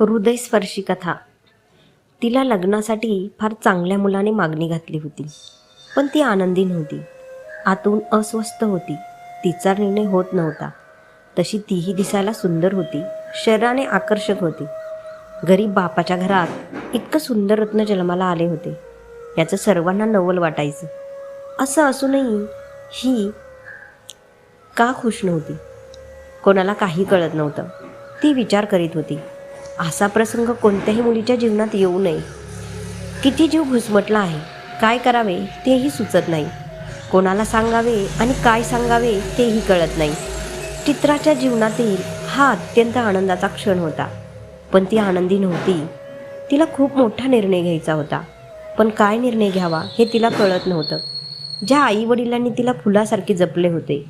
हृदयस्पर्शी कथा तिला लग्नासाठी फार चांगल्या मुलाने मागणी घातली होती पण ती आनंदी नव्हती. आतून अस्वस्थ होती. तिचा निर्णय होत नव्हता. तशी तीही दिसायला सुंदर होती. शरीराने आकर्षक होती. गरीब बापाच्या घरात इतकं सुंदर रत्न जन्माला आले होते. याचं सर्वांना नवल वाटायचं. असं असूनही ही का खुश नव्हती? कोणाला काही कळत नव्हतं. ती विचार करीत होती. असा प्रसंग कोणत्याही मुलीच्या जीवनात येऊ नये. किती जीव घुसमटला आहे काय करावे तेही सुचत नाही. कोणाला सांगावे आणि काय सांगावे तेही कळत नाही. चित्राच्या जीवनातील हा अत्यंत आनंदाचा क्षण होता. पण ती आनंदी नव्हती. तिला खूप मोठा निर्णय घ्यायचा होता. पण काय निर्णय घ्यावा हे तिला कळत नव्हतं. ज्या आई वडिलांनी तिला फुलासारखे जपले होते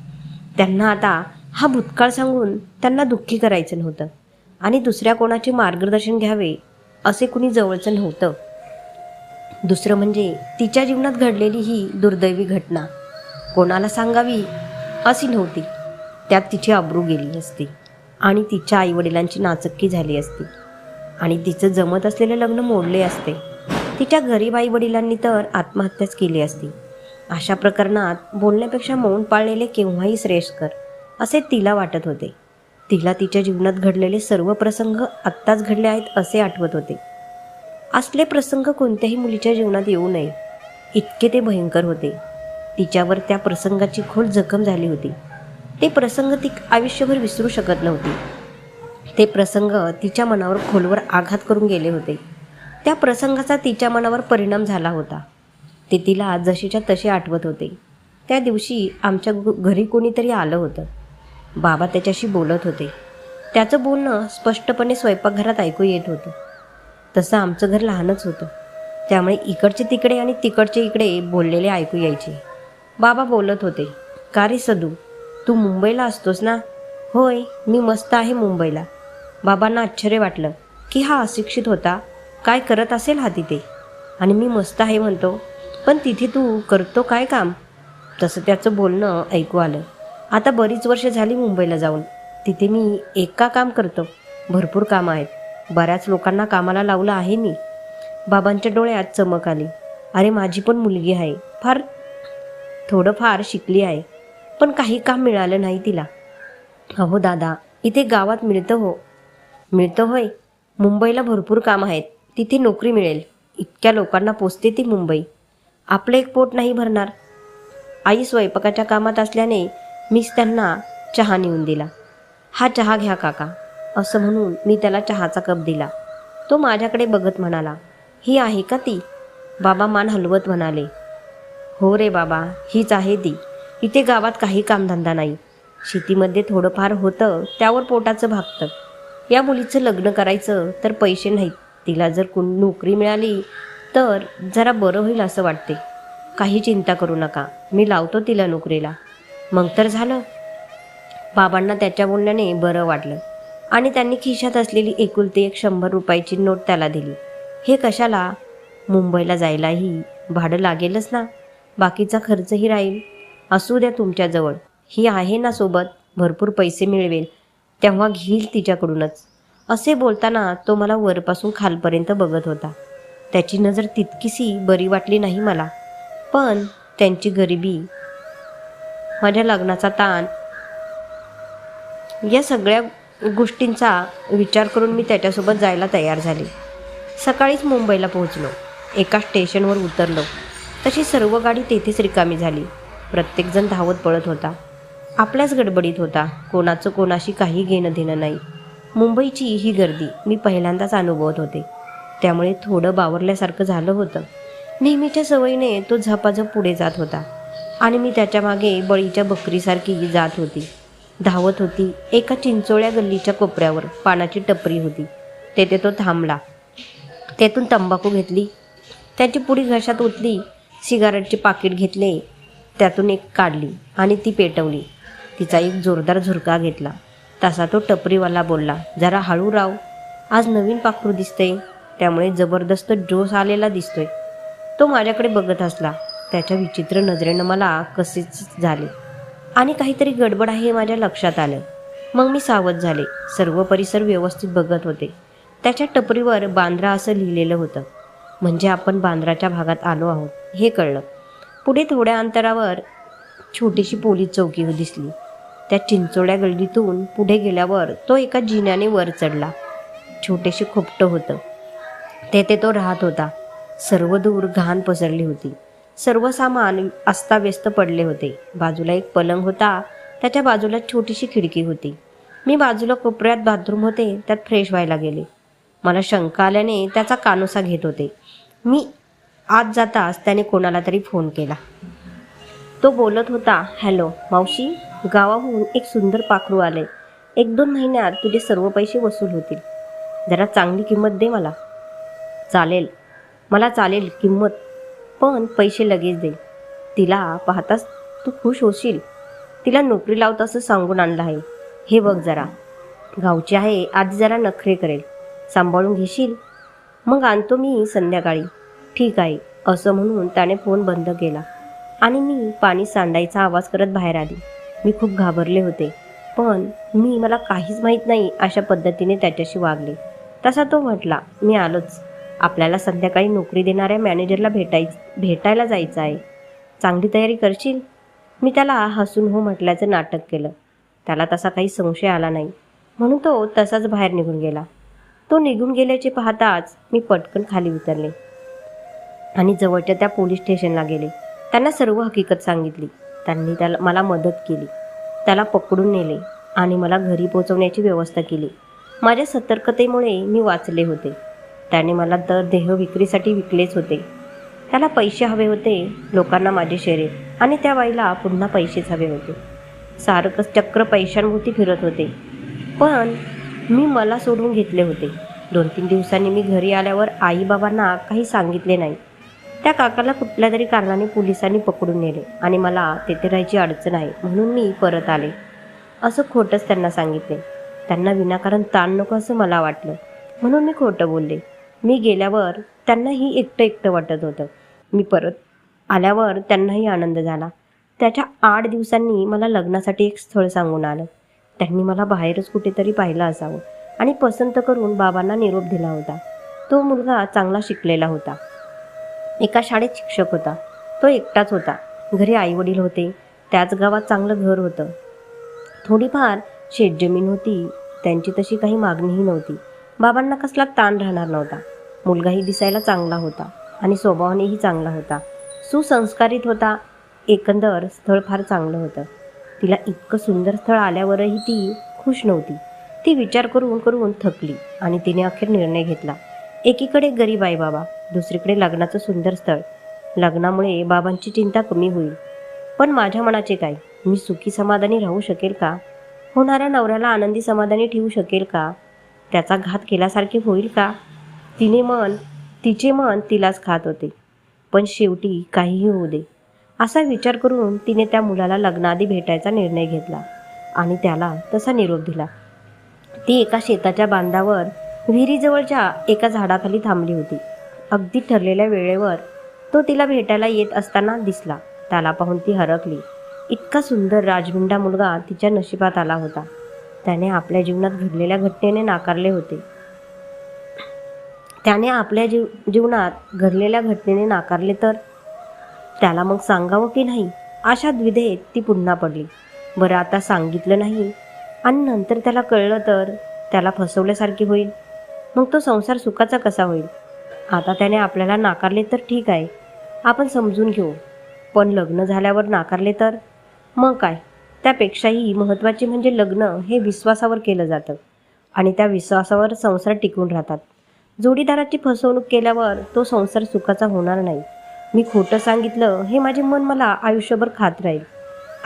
त्यांना आता हा भूतकाळ सांगून त्यांना दुःखी करायचं नव्हतं. आणि दुसऱ्या कोणाचे मार्गदर्शन घ्यावे असे कुणी जवळचं नव्हतं. दुसरं म्हणजे तिच्या जीवनात घडलेली ही दुर्दैवी घटना. कोणाला सांगावी? अशी नव्हती. त्यात तिची अब्रू गेली असती आणि तिच्या आईवडिलांची नाचक्की झाली असती. आणि तिचं जमत असलेलं लग्न मोडले असते. तिच्या गरीब आईवडिलांनी तर आत्महत्याच केली असती. अशा प्रकरणात बोलण्यापेक्षा मौन पाळलेले केव्हाही श्रेयस्कर असे तिला वाटत होते. तिला तिच्या जीवनात घडलेले सर्व प्रसंग आत्ताच घडले आहेत असे आठवत होते. असले प्रसंग कोणत्याही मुलीच्या जीवनात येऊ नये. इतके ते भयंकर होते. तिच्यावर त्या प्रसंगाची खोल जखम झाली होती. ते प्रसंग ती आयुष्यभर विसरू शकत नव्हती. ते प्रसंग तिच्या मनावर खोलवर आघात करून गेले होते. त्या प्रसंगाचा तिच्या मनावर परिणाम झाला होता. ते तिला जशीच्या तसे आठवत होते. त्या दिवशी आमच्या घरी कोणीतरी आलं होतं. बाबा त्याच्याशी बोलत होते. त्याचं बोलणं स्पष्टपणे स्वयंपाकघरात ऐकू येत होतं. तसं आमचं घर लहानच होतं. त्यामुळे इकडचे तिकडे आणि तिकडचे इकडे बोललेले ऐकू यायचे. बाबा बोलत होते का रे सदू? तू मुंबईला असतोस ना? होय मी मस्त आहे मुंबईला. बाबांना आश्चर्य वाटलं की हा अशिक्षित होता? काय करत असेल हा तिथे? आणि मी मस्त आहे म्हणतो पण तिथे तू करतो काय काम? तसं त्याचं बोलणं ऐकू आलं. आता बरीच वर्ष झाली मुंबईला जाऊन. तिथे मी एका काम करतो. भरपूर कामं आहेत. बऱ्याच लोकांना कामाला लावलं आहे मी. बाबांच्या डोळ्यात चमक आली. अरे माझी पण मुलगी आहे. फार थोडंफार शिकली आहे. पण काही काम मिळालं नाही तिला. अहो दादा इथे गावात मिळतं हो. मिळतं होय. मुंबईला भरपूर काम आहेत. तिथे नोकरी मिळेल. इतक्या लोकांना पोचते ती मुंबई. आपलं एक पोट नाही भरणार. आई स्वयंपाकाच्या कामात असल्याने मीच त्यांना चहा नेऊन दिला. हा चहा घ्या काका असं म्हणून मी त्याला चहाचा कप दिला. तो माझ्याकडे बघत म्हणाला ही आहे का ती? बाबा मान हलवत म्हणाले हो रे बाबा हीच आहे ती. इथे गावात काही कामधंदा नाही. शेतीमध्ये थोडंफार होतं त्यावर पोटाचं भागतं. या मुलीचं लग्न करायचं तर पैसे नाहीत. तिला जर कोण नोकरी मिळाली तर जरा बरं होईल असं वाटते. काही चिंता करू नका. मी लावतो तिला नोकरीला. मग तर झालं. बाबांना त्याच्या बोलण्याने बरं वाटलं आणि त्यांनी खिशात असलेली एकुलती एक शंभर रुपयाची नोट त्याला दिली. हे कशाला? मुंबईला जायलाही भाडं लागेलच ना? बाकीचा खर्चही राहील. असू द्या तुमच्याजवळ ही आहे ना सोबत? भरपूर पैसे मिळवेल. तेव्हा घेईल तिच्याकडूनच. असे बोलताना तो मला वरपासून खालपर्यंत बघत होता. त्याची नजर तितकीशी बरी वाटली नाही मला. पण त्यांची गरिबी माझ्या लग्नाचा ताण. या सगळ्या गोष्टींचा विचार करून मी त्याच्यासोबत जायला तयार झाले. सकाळीच मुंबईला पोहोचलो. एका स्टेशनवर उतरलो. तशी सर्व गाडी तेथेच रिकामी झाली. प्रत्येकजण धावत पळत होता. आपल्याच गडबडीत होता. कोणाचं कोणाशी काही घेणं देणं नाही. मुंबईची ही गर्दी मी पहिल्यांदाच अनुभवत होते. त्यामुळे थोडं बावरल्यासारखं झालं होतं. नेहमीच्या सवयीने तो झपाझप पुढे जात होता. आणि मी त्याच्यामागे बळीच्या बकरीसारखी जात होती. धावत होती. एका चिंचोळ्या गल्लीच्या कोपऱ्यावर पानाची टपरी होती. तेथे तो थांबला. तेथून तंबाखू घेतली. त्याची पुडी घशात ओतली. सिगारेटचे पाकिट घेतले. त्यातून एक काढली आणि ती पेटवली. तिचा एक जोरदार झुरका घेतला. तसा तो टपरीवाला बोलला जरा हळू राव. आज नवीन पाखरू दिसते त्यामुळे जबरदस्त जोश आलेला दिसतोय. तो माझ्याकडे बघत असला त्याच्या विचित्र नजरेनं मला कसेच झाले. आणि काहीतरी गडबड आहे हे माझ्या लक्षात आलं. मग मी सावध झाले. सर्व परिसर व्यवस्थित बघत होते. त्याच्या टपरीवर बांद्रा असं लिहिलेलं होतं. म्हणजे आपण बांद्राच्या भागात आलो आहोत हे कळलं. पुढे थोड्या अंतरावर छोटीशी पोलीस चौकी दिसली. त्या चिंचोड्या गल्लीतून पुढे गेल्यावर तो एका जिन्याने वर चढला. छोटेसे खोपटं होतं. तेथे तो राहत होता. सर्व दूर घाण पसरली होती. सर्व सामान अस्ताव्यस्त पडले होते. बाजूला एक पलंग होता. त्याच्या बाजूला छोटीशी खिडकी होती. मी बाजूला कोपऱ्यात बाथरूम होते. त्यात फ्रेश व्हायला गेले. मला शंका आल्याने त्याचा कानोसा घेत होते. मी आत जाताच त्याने कोणाला तरी फोन केला. तो बोलत होता हॅलो मावशी गावाहून एक सुंदर पाखरू आले. एक दोन महिन्यात तुझे सर्व पैसे वसूल होतील. जरा चांगली किंमत दे मला. चालेल. मला चालेल किंमत. पण पैसे लगेच दे. तिला पाहताच तू खुश होशील. तिला नोकरी लावत असं सांगून आणलं आहे. हे बघ जरा. गावची आहे आधी जरा नखरे करेल. सांभाळून घेशील? मग आणतो मी संध्याकाळी. ठीक आहे असं म्हणून त्याने फोन बंद केला. आणि मी पाणी सांडायचा आवाज करत बाहेर आली. मी खूप घाबरले होते. पण मी मला काहीच माहीत नाही अशा पद्धतीने त्याच्याशी वागले. तसा तो म्हटला मी आलोच. आपल्याला संध्याकाळी नोकरी देणाऱ्या मॅनेजरला भेटाय भेटायला जायचं आहे. चांगली तयारी करशील? मी त्याला हसून हो म्हटल्याचं नाटक केलं. त्याला तसा काही संशय आला नाही. म्हणून तो तसाच बाहेर निघून गेला. तो निघून गेल्याचे पाहताच मी पटकन खाली उतरले आणि जवळच्या त्या पोलीस स्टेशनला गेले. त्यांना सर्व हकीकत सांगितली. त्यांनी त्याला मला मदत केली. त्याला पकडून नेले आणि मला घरी पोचवण्याची व्यवस्था केली. माझ्या सतर्कतेमुळे मी वाचले होते. त्याने मला दर देह विक्रीसाठी विकलेच होते. त्याला पैसे हवे होते लोकांना माझे शेरे आणि त्या बाईला पुन्हा पैसेच हवे होते. सारखं चक्र पैशांभोवती फिरत होते. पण मी मला सोडून घेतले होते. दोन तीन दिवसांनी मी घरी आल्यावर आईबाबांना काही सांगितले नाही. त्या काकाला कुठल्या तरी कारणाने पोलिसांनी पकडून नेले आणि मला तेथे राहायची अडचण आहे म्हणून मी परत आले. असं खोटंच त्यांना सांगितले. त्यांना विनाकारण ताण नको असं मला वाटलं. म्हणून मी खोटं बोलले. मी गेल्यावर त्यांनाही एकटं एकटं वाटत होतं. मी परत आल्यावर त्यांनाही आनंद झाला. त्याच्या आठ दिवसांनी मला लग्नासाठी एक स्थळ सांगून आलं. त्यांनी मला बाहेरच कुठेतरी पाहिलं असावं आणि पसंत करून बाबांना निरोप दिला होता. तो मुलगा चांगला शिकलेला होता. एका शाळेत शिक्षक होता. तो एकटाच होता. घरी आईवडील होते. त्याच गावात चांगलं घर होतं. थोडीफार शेतजमीन होती. त्यांची तशी काही मागणीही नव्हती. बाबांना कसला ताण राहणार नव्हता. मुलगाही दिसायला चांगला होता आणि स्वभावानेही चांगला होता. सुसंस्कारित होता. एकंदर स्थळ फार चांगलं होतं. तिला इतकं सुंदर स्थळ आल्यावरही ती खुश नव्हती. ती विचार करून करून थकली आणि तिने अखेर निर्णय घेतला. एकीकडे गरीब आहे बाबा दुसरीकडे लग्नाचं सुंदर स्थळ. लग्नामुळे बाबांची चिंता कमी होईल. पण माझ्या मनाचे काय? मी सुखी समाधानी राहू शकेल का? होणाऱ्या नवऱ्याला आनंदी समाधानी ठेवू शकेल का? त्याचा घात केल्यासारखे होईल का? तिने मन तिचे मन तिलाच खात होते. पण शेवटी काहीही होऊ दे. असा विचार करून तिने त्या मुलाला लग्नाआधी भेटायचा निर्णय घेतला आणि त्याला तसा निरोप दिला. ती एका शेताच्या बांधावर विहिरीजवळच्या एका झाडाखाली थांबली होती. अगदी ठरलेल्या वेळेवर तो तिला भेटायला येत असताना दिसला. त्याला पाहून ती हरकली. इतका सुंदर राजविंडा मुलगा तिच्या नशिबात आला होता. त्याने आपल्या जीवनात घडलेल्या घटनेने नाकारले होते. त्याने आपल्या जीव जीवनात घडलेल्या घटनेने नाकारले तर? त्याला मग सांगावं की नाही? अशा द्विधेत ती पुन्हा पडली. बरं आता सांगितलं नाही. आणि नंतर त्याला कळलं तर? त्याला फसवल्यासारखी होईल. मग तो संसार सुखाचा कसा होईल? आता त्याने आपल्याला नाकारले तर ठीक आहे. आपण समजून घेऊ. पण लग्न झाल्यावर नाकारले तर? मग काय? त्यापेक्षाही महत्त्वाचे म्हणजे लग्न हे विश्वासावर केलं जातं. आणि त्या विश्वासावर संसार टिकून राहतात. जोडीदाराची फसवणूक केल्यावर तो संसार सुखाचा होणार नाही. मी खोटं सांगितलं हे माझे मन मला आयुष्यभर खात राहील.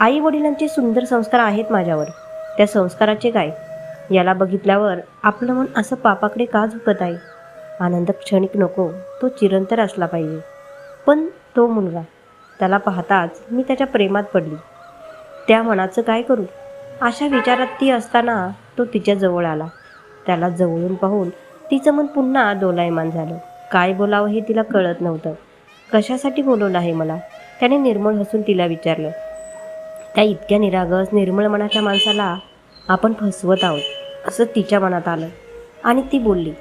आई वडिलांचे सुंदर संस्कार आहेत माझ्यावर. त्या संस्काराचे काय? याला बघितल्यावर आपलं मन असं पापाकडे का झुकत आहे? आनंद क्षणिक नको तो चिरंतर असला पाहिजे. पण तो मुलगा त्याला पाहताच मी त्याच्या प्रेमात पडली. त्या मनाचं काय करू? अशा विचारात ती असताना तो तिच्या जवळ आला. त्याला जवळून पाहून तिचं मन पुन्हा डोलायमान झालं. काय बोलावं हे तिला कळत नव्हतं. कशासाठी बोलवलं आहे मला? त्याने निर्मळ हसून तिला विचारलं. त्या इतक्या निरागस निर्मळ मनाच्या माणसाला आपण फसवत आहोत असं तिच्या मनात आलं. आणि ती बोलली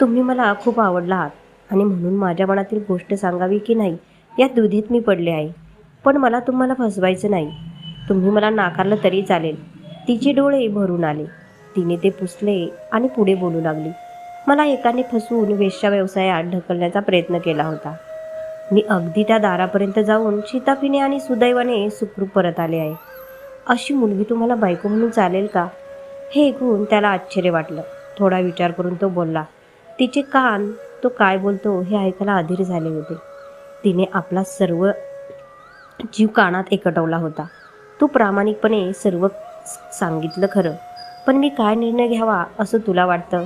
तुम्ही मला खूप आवडला आहात आणि म्हणून माझ्या मनातील गोष्ट सांगावी की नाही या दुधीत मी पडले आहे. पण मला तुम्हाला फसवायचं नाही. तुम्ही मला नाकारलं तरी चालेल. तिचे डोळे भरून आले. तिने ते पुसले आणि पुढे बोलू लागली. मला एकाने फसवून वेश्या व्यवसायात ढकलण्याचा प्रयत्न केला होता. मी अगदी त्या दारापर्यंत जाऊन शिताफीने आणि सुदैवाने सुखरूप परत आले आहे. अशी मुलगी तुम्हाला बायको म्हणून चालेल का? हे ऐकून त्याला आश्चर्य वाटलं. थोडा विचार करून तो बोलला तिचे कान तो काय बोलतो हे ऐकायला अधीर झाले होते. तिने आपला सर्व जीव कानात एकटवला होता. तू प्रामाणिकपणे सर्व सांगितलं खरं. पण मी काय निर्णय घ्यावा असं तुला वाटतं?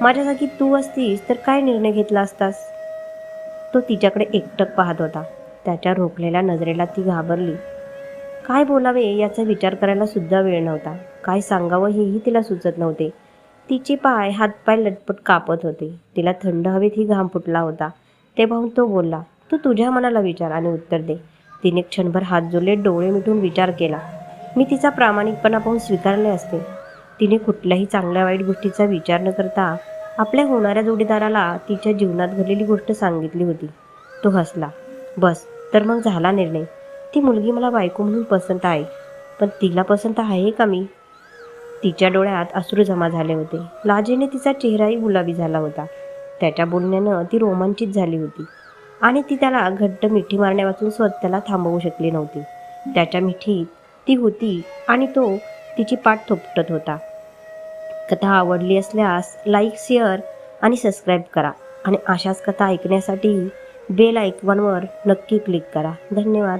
माझ्या जागी तू असतीस तर काय निर्णय घेतला असतास? तो तिच्याकडे एकटक पाहत होता. त्याच्या रोखलेल्या नजरेला ती घाबरली. काय बोलावे याचा विचार करायला सुद्धा वेळ नव्हता. काय सांगावं हेही तिला सुचत नव्हते. तिचे पाय हातपाय लटपट कापत होते. तिला थंड हवेत ही घाम फुटला होता. ते पाहून तो बोलला तू तुझ्या मनाला विचार आणि उत्तर दे. तिने क्षणभर हात जोडले डोळे मिटून विचार केला. मी तिचा प्रामाणिकपणा पाहून स्वीकारले असते. तिने कुठल्याही चांगल्या वाईट गोष्टीचा विचार न करता आपल्या होणाऱ्या जोडीदाराला तिच्या जीवनात घडलेली गोष्ट सांगितली होती. तो हसला. बस तर मग झाला निर्णय. ती मुलगी मला बायको म्हणून पसंत आहे. पण तिला पसंत आहे का मी? तिच्या डोळ्यात अश्रू जमा झाले होते. लाजेने तिचा चेहराही गुलाबी झाला होता. त्याच्या बोलण्यानं ती रोमांचित झाली होती. आणि ती त्याला घट्ट मिठी मारण्यापासून स्वतःला थांबवू शकली नव्हती. त्याच्या मिठीत ती होती आणि तो तिची पाठ थोपटत होता. कथा आवडली असल्यास लाईक शेअर आणि सबस्क्राईब करा आणि अशाच कथा ऐकण्यासाठी बेल आयकॉनवर नक्की क्लिक करा. धन्यवाद.